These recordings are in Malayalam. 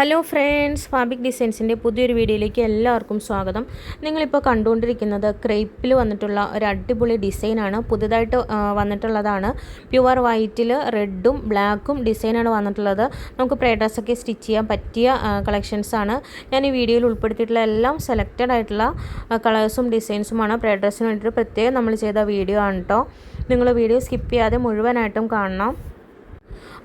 ഹലോ ഫ്രണ്ട്സ് ഫാബിക് ഡിസൈൻസിന്റെ പുതിയൊരു വീഡിയോയിലേക്ക് എല്ലാവർക്കും സ്വാഗതം. നിങ്ങളിപ്പോൾ കണ്ടുകൊണ്ടിരിക്കുന്നത് ക്രേപ്പിൽ വന്നിട്ടുള്ള ഒരു അടിപൊളി ഡിസൈനാണ്. പുതുതായിട്ട് വന്നിട്ടുള്ളതാണ്. പ്യുവർ വൈറ്റിൽ റെഡും ബ്ലാക്കും ഡിസൈനാണ് വന്നിട്ടുള്ളത്. നമുക്ക് പ്രേഡ്രസ്സൊക്കെ സ്റ്റിച്ച് ചെയ്യാൻ പറ്റിയ കളക്ഷൻസാണ് ഞാൻ ഈ വീഡിയോയിൽ ഉൾപ്പെടുത്തിയിട്ടുള്ള എല്ലാം സെലക്റ്റഡ് ആയിട്ടുള്ള കളേഴ്സും ഡിസൈൻസുമാണ് പ്രേഡ്രസ്സിന് വേണ്ടിയിട്ട് പ്രത്യേകം നമ്മൾ ചെയ്ത വീഡിയോ ആണ് കേട്ടോ നിങ്ങൾ വീഡിയോ സ്കിപ്പ് ചെയ്യാതെ മുഴുവനായിട്ടും കാണണം.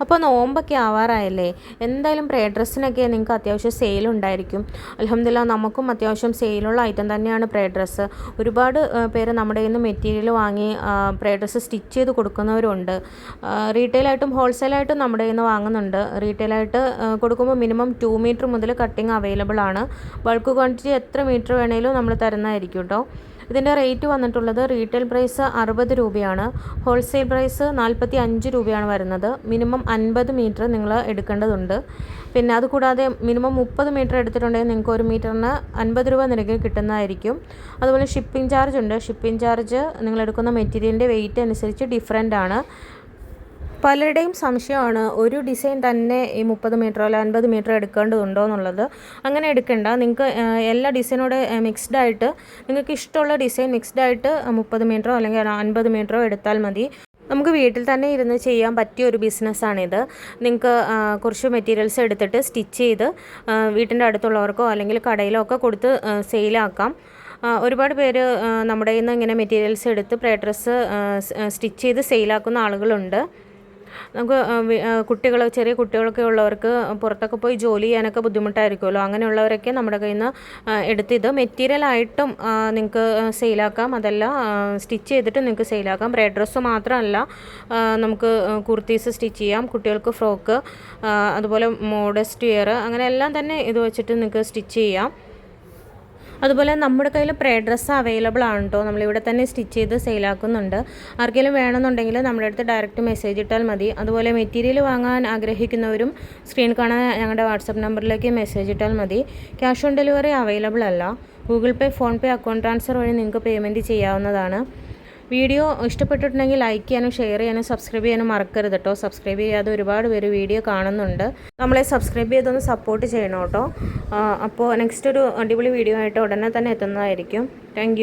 അപ്പോൾ നോമ്പൊക്കെ ആവാറായല്ലേ? എന്തായാലും പ്രേ ഡ്രസ്സിനൊക്കെ നിങ്ങൾക്ക് അത്യാവശ്യം സെയിൽ ഉണ്ടായിരിക്കും. അലഹമില്ല നമുക്കും അത്യാവശ്യം സെയിലുള്ള ഐറ്റം തന്നെയാണ് പ്രേ ഡ്രസ്സ്. ഒരുപാട് പേര് നമ്മുടെ കയ്യിൽ നിന്ന് മെറ്റീരിയൽ വാങ്ങി പ്രേ ഡ്രസ്സ് സ്റ്റിച്ച് ചെയ്ത് കൊടുക്കുന്നവരുണ്ട്. റീറ്റെയിലായിട്ടും ഹോൾസെയിലായിട്ടും നമ്മുടെ കയ്യിൽ നിന്ന് വാങ്ങുന്നുണ്ട് റീറ്റെയിലായിട്ട് കൊടുക്കുമ്പോൾ മിനിമം ടു മീറ്റർ മുതൽ കട്ടിങ് അവൈലബിൾ ആണ്. ബൾക്ക് ക്വാണ്ടിറ്റി എത്ര മീറ്റർ വേണേലും നമ്മൾ തരുന്നതായിരിക്കും കേട്ടോ ഇതിന്റെ റേറ്റ് വന്നിട്ടുള്ളത് റീറ്റെയിൽ പ്രൈസ് അറുപത് രൂപയാണ്. ഹോൾസെയിൽ പ്രൈസ് നാൽപ്പത്തി അഞ്ച് രൂപയാണ് വരുന്നത്. മിനിമം അൻപത് മീറ്റർ നിങ്ങൾ എടുക്കേണ്ടതുണ്ട്. പിന്നെ അതുകൂടാതെ മിനിമം മുപ്പത് മീറ്റർ എടുത്തിട്ടുണ്ടെങ്കിൽ നിങ്ങൾക്ക് ഒരു മീറ്ററിന് അൻപത് രൂപ നിരക്കിൽ കിട്ടുന്നതായിരിക്കും. അതുപോലെ ഷിപ്പിംഗ് ചാർജ് ഉണ്ട്. ഷിപ്പിംഗ് ചാർജ് നിങ്ങൾ എടുക്കുന്ന മെറ്റീരിയലിന്റെ വെയിറ്റ് അനുസരിച്ച് ഡിഫറെന്റ് ആണ്. പലരുടെയും സംശയമാണ് ഒരു ഡിസൈൻ തന്നെ ഈ മുപ്പത് മീറ്റർ അല്ല അൻപത് മീറ്റർ എടുക്കേണ്ടതുണ്ടോ എന്നുള്ളത്. അങ്ങനെ എടുക്കേണ്ട. നിങ്ങൾക്ക് എല്ലാ ഡിസൈനോട് മിക്സ്ഡ് ആയിട്ട് നിങ്ങൾക്ക് ഇഷ്ടമുള്ള ഡിസൈൻ മിക്സ്ഡ് ആയിട്ട് മുപ്പത് മീറ്ററോ അല്ലെങ്കിൽ അൻപത് മീറ്ററോ എടുത്താൽ മതി. നമുക്ക് വീട്ടിൽ തന്നെ ഇരുന്ന് ചെയ്യാൻ പറ്റിയ ഒരു ബിസിനസ്സാണിത് നിങ്ങൾക്ക് കുറച്ച് മെറ്റീരിയൽസ് എടുത്തിട്ട് സ്റ്റിച്ച് ചെയ്ത് വീട്ടിന്റെ അടുത്തുള്ളവർക്കോ അല്ലെങ്കിൽ കടയിലോ ഒക്കെ കൊടുത്ത് സെയിലാക്കാം ഒരുപാട് പേര് നമ്മുടെ നിന്ന് ഇങ്ങനെ മെറ്റീരിയൽസ് എടുത്ത് പ്രേ ഡ്രസ്സ് സ്റ്റിച്ച് ചെയ്ത് സെയിലാക്കുന്ന ആളുകളുണ്ട്. നമുക്ക് കുട്ടികൾ ചെറിയ കുട്ടികളൊക്കെ ഉള്ളവർക്ക് പുറത്തൊക്കെ പോയി ജോലി ചെയ്യാനൊക്കെ ബുദ്ധിമുട്ടായിരിക്കുമല്ലോ. അങ്ങനെയുള്ളവരൊക്കെ നമ്മുടെ കയ്യിൽ നിന്ന് എടുത്ത് ഇത് മെറ്റീരിയലായിട്ടും നിങ്ങൾക്ക് സെയിലാക്കാം അതല്ല സ്റ്റിച്ച് ചെയ്തിട്ട് നിങ്ങൾക്ക് സെയിലാക്കാം റെഡ് ഡ്രസ്സ് മാത്രമല്ല നമുക്ക് കുർത്തീസ് സ്റ്റിച്ച് ചെയ്യാം. കുട്ടികൾക്ക് ഫ്രോക്ക് അതുപോലെ മോഡസ്റ്റ് വെയർ അങ്ങനെ എല്ലാം തന്നെ ഇത് വെച്ചിട്ട് നിങ്ങൾക്ക് സ്റ്റിച്ച് ചെയ്യാം. അതുപോലെ നമ്മുടെ കയ്യിൽ പ്രേ ഡ്രസ്സ് അവൈലബിൾ ആണ് കേട്ടോ നമ്മളിവിടെ തന്നെ സ്റ്റിച്ച് ചെയ്ത് സെയിലാക്കുന്നുണ്ട് ആർക്കെങ്കിലും വേണമെന്നുണ്ടെങ്കിൽ നമ്മുടെ അടുത്ത് ഡയറക്റ്റ് മെസ്സേജ് ഇട്ടാൽ മതി. അതുപോലെ മെറ്റീരിയൽ വാങ്ങാൻ ആഗ്രഹിക്കുന്നവരും സ്ക്രീൻ കാണാൻ ഞങ്ങളുടെ വാട്സപ്പ് നമ്പറിലേക്ക് മെസ്സേജ് ഇട്ടാൽ മതി. ക്യാഷ് ഓൺ ഡെലിവറി അവൈലബിൾ അല്ല. Google Pay PhonePe account transfer വഴി നിങ്ങൾക്ക് പേയ്മെന്റ് ചെയ്യാവുന്നതാണ്. വീഡിയോ ഇഷ്ടപ്പെട്ടിട്ടുണ്ടെങ്കിൽ ലൈക്ക് ചെയ്യാനും ഷെയർ ചെയ്യാനും സബ്സ്ക്രൈബ് ചെയ്യാനും മറക്കരുത് കേട്ടോ സബ്സ്ക്രൈബ് ചെയ്യാതെ ഒരുപാട് പേര് വീഡിയോ കാണുന്നുണ്ട്. നമ്മളെ സബ്സ്ക്രൈബ് ചെയ്തൊന്ന് സപ്പോർട്ട് ചെയ്യണം കേട്ടോ അപ്പോൾ നെക്സ്റ്റ് ഒരു അടിപൊളി വീഡിയോ ആയിട്ട് ഉടനെ തന്നെ എത്തുന്നതായിരിക്കും. താങ്ക്